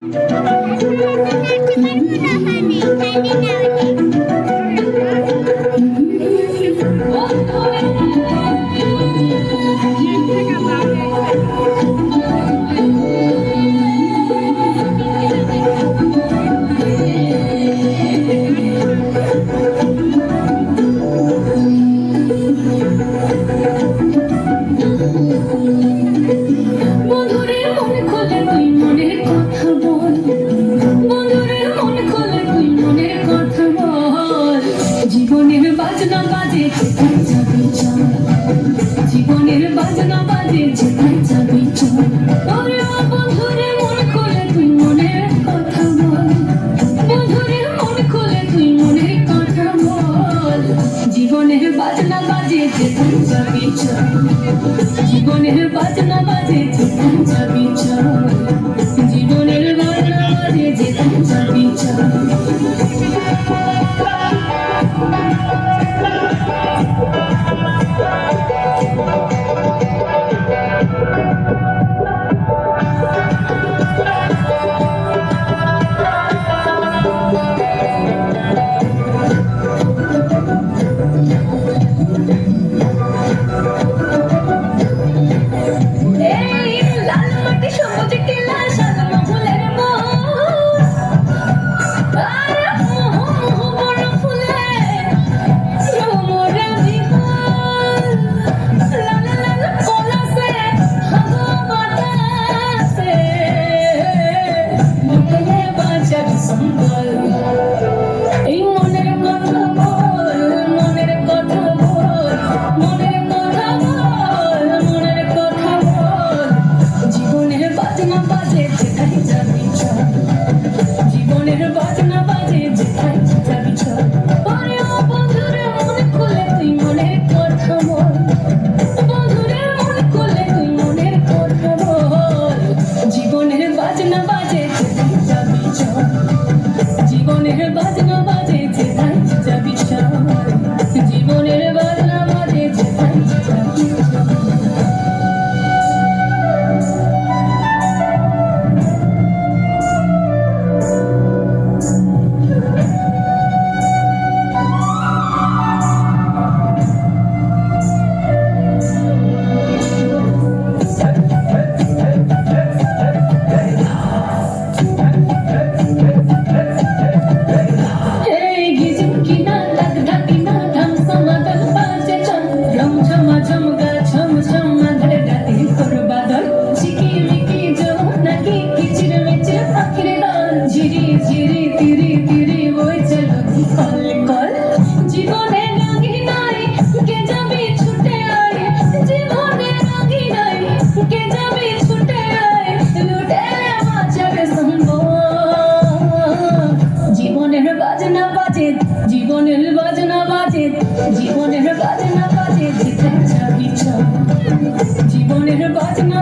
我。জীবনের বাজনা বাজে যেথায় যাবি চল। তুই মনের কথা মন খুলে তুই মনের কথা বল। জীবনের বাজনা বাজে যেথায় যাবি জীবনের বাজনা বাজে যেথায় বাজনা বাজে জীবনের বাজনা বাজে জীবনের বাজনা বাজে জীবনের বাজনা